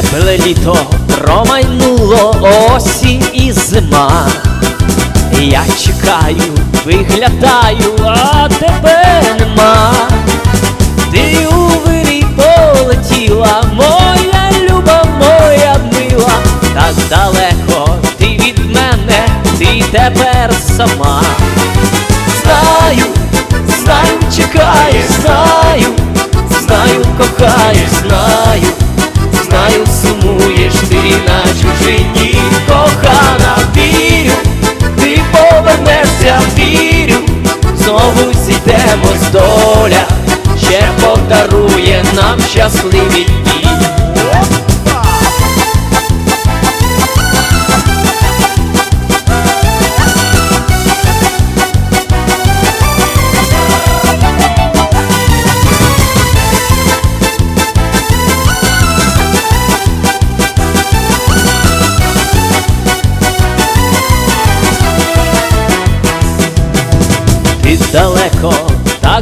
Тепле літо промайнуло осінь і зима. Я чекаю, виглядаю, а тебе нема. Ти у вирій полетіла, моя люба, моя мила, так далеко ти від мене, ти тепер сама. Чужині, кохана, вірю, ти повернешся, вірю, знову зійдемось доля, ще подарує нам щасливі